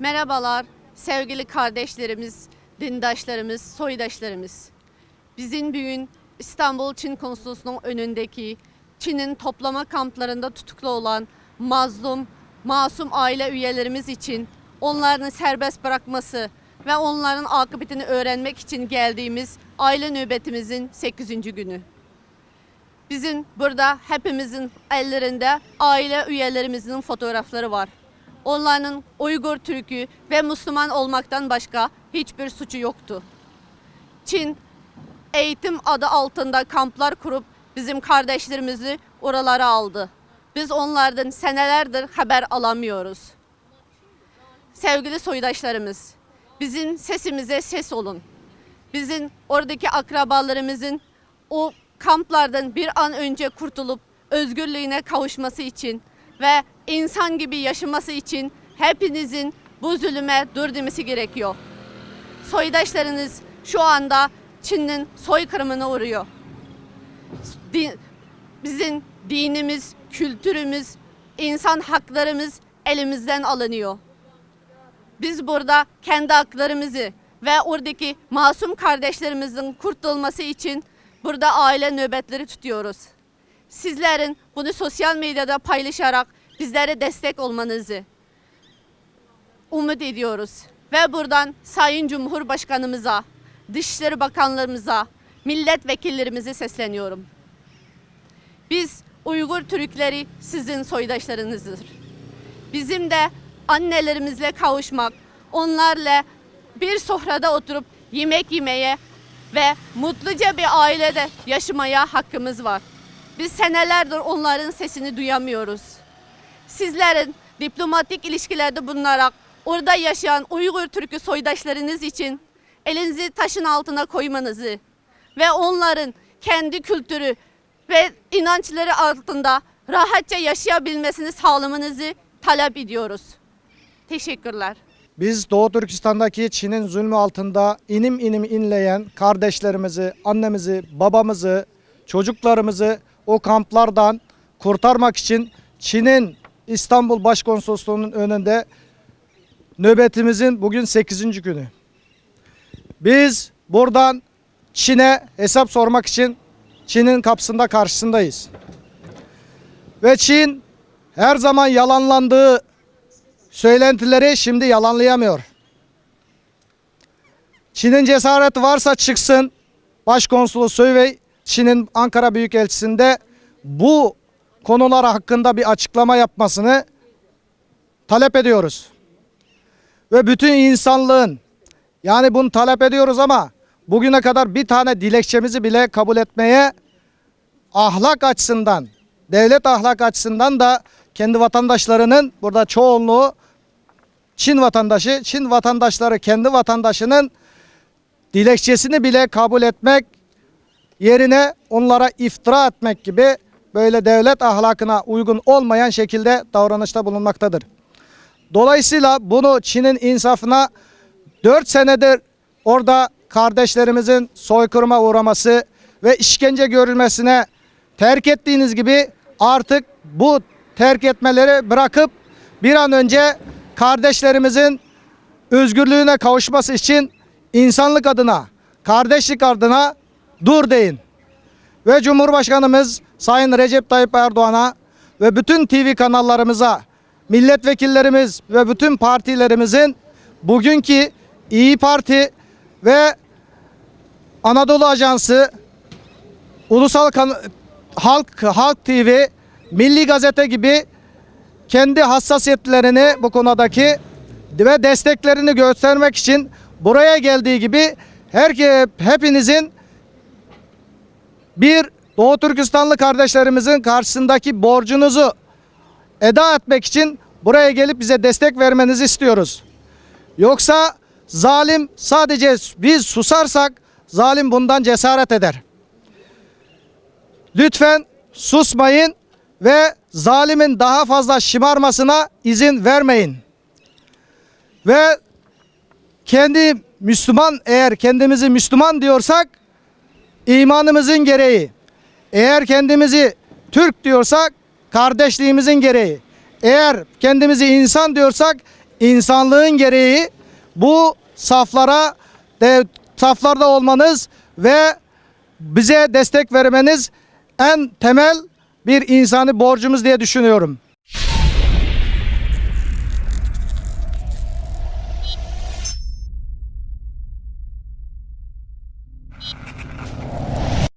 Merhabalar sevgili kardeşlerimiz, dindaşlarımız, soydaşlarımız. Bizim bugün İstanbul Çin Konsolosluğu'nun önündeki Çin'in toplama kamplarında tutuklu olan mazlum, masum aile üyelerimiz için onların serbest bırakması ve onların akıbetini öğrenmek için geldiğimiz aile nöbetimizin 8. günü. Bizim burada hepimizin ellerinde aile üyelerimizin fotoğrafları var. Onların Uygur Türk'ü ve Müslüman olmaktan başka hiçbir suçu yoktu. Çin eğitim adı altında kamplar kurup bizim kardeşlerimizi oralara aldı. Biz onlardan senelerdir haber alamıyoruz. Sevgili soydaşlarımız, bizim sesimize ses olun. Bizim oradaki akrabalarımızın o kamplardan bir an önce kurtulup özgürlüğüne kavuşması için ve insan gibi yaşaması için hepinizin bu zulüme dur demesi gerekiyor. Soydaşlarınız şu anda Çin'in soykırımına uğruyor. Di- bizim dinimiz, kültürümüz, insan haklarımız elimizden alınıyor. Biz burada kendi haklarımızı ve oradaki masum kardeşlerimizin kurtulması için burada aile nöbetleri tutuyoruz. Sizlerin bunu sosyal medyada paylaşarak bizlere destek olmanızı umut ediyoruz. Ve buradan Sayın Cumhurbaşkanımıza, Dışişleri Bakanlarımıza, milletvekillerimize sesleniyorum. Biz Uygur Türkleri sizin soydaşlarınızdır. Bizim de annelerimizle kavuşmak, onlarla bir sofrada oturup yemek yemeye ve mutluca bir ailede yaşamaya hakkımız var. Biz senelerdir onların sesini duyamıyoruz. Sizlerin diplomatik ilişkilerde bulunarak orada yaşayan Uygur Türk'ü soydaşlarınız için elinizi taşın altına koymanızı ve onların kendi kültürü ve inançları altında rahatça yaşayabilmesini sağlamanızı talep ediyoruz. Teşekkürler. Biz Doğu Türkistan'daki Çin'in zulmü altında inim inim inleyen kardeşlerimizi, annemizi, babamızı, çocuklarımızı o kamplardan kurtarmak için Çin'in İstanbul Başkonsolosluğu'nun önünde nöbetimizin bugün 8. günü. Biz buradan Çin'e hesap sormak için Çin'in kapısında karşısındayız. Ve Çin her zaman yalanlandığı söylentileri şimdi yalanlayamıyor. Çin'in cesareti varsa çıksın. Başkonsolo Söywey Çin'in Ankara Büyükelçisi'nde bu konular hakkında bir açıklama yapmasını talep ediyoruz. Ve bütün insanlığın yani bunu talep ediyoruz ama bugüne kadar bir tane dilekçemizi bile kabul etmeye ahlak açısından, devlet ahlak açısından da kendi vatandaşlarının burada çoğunluğu Çin vatandaşı, Çin vatandaşları kendi vatandaşının dilekçesini bile kabul etmek yerine onlara iftira etmek gibi böyle devlet ahlakına uygun olmayan şekilde davranışta bulunmaktadır. Dolayısıyla bunu Çin'in insafına 4 senedir orada kardeşlerimizin soykırıma uğraması ve işkence görülmesine terk ettiğiniz gibi artık bu terk etmeleri bırakıp bir an önce kardeşlerimizin özgürlüğüne kavuşması için insanlık adına, kardeşlik adına dur deyin. Ve Cumhurbaşkanımız Sayın Recep Tayyip Erdoğan'a ve bütün TV kanallarımıza, milletvekillerimiz ve bütün partilerimizin bugünkü İyi Parti ve Anadolu Ajansı, Ulusal kan Halk Halk TV, Milli Gazete gibi kendi hassasiyetlerini bu konudaki ve desteklerini göstermek için buraya geldiği gibi her hepinizin bir Doğu Türkistanlı kardeşlerimizin karşısındaki borcunuzu eda etmek için buraya gelip bize destek vermenizi istiyoruz. Yoksa zalim sadece biz susarsak zalim bundan cesaret eder. Lütfen susmayın ve zalimin daha fazla şımarmasına izin vermeyin. Ve kendi Müslüman eğer kendimizi Müslüman diyorsak imanımızın gereği. Eğer kendimizi Türk diyorsak kardeşliğimizin gereği. Eğer kendimizi insan diyorsak insanlığın gereği bu saflara de, saflarda olmanız ve bize destek vermeniz en temel bir insani borcumuz diye düşünüyorum.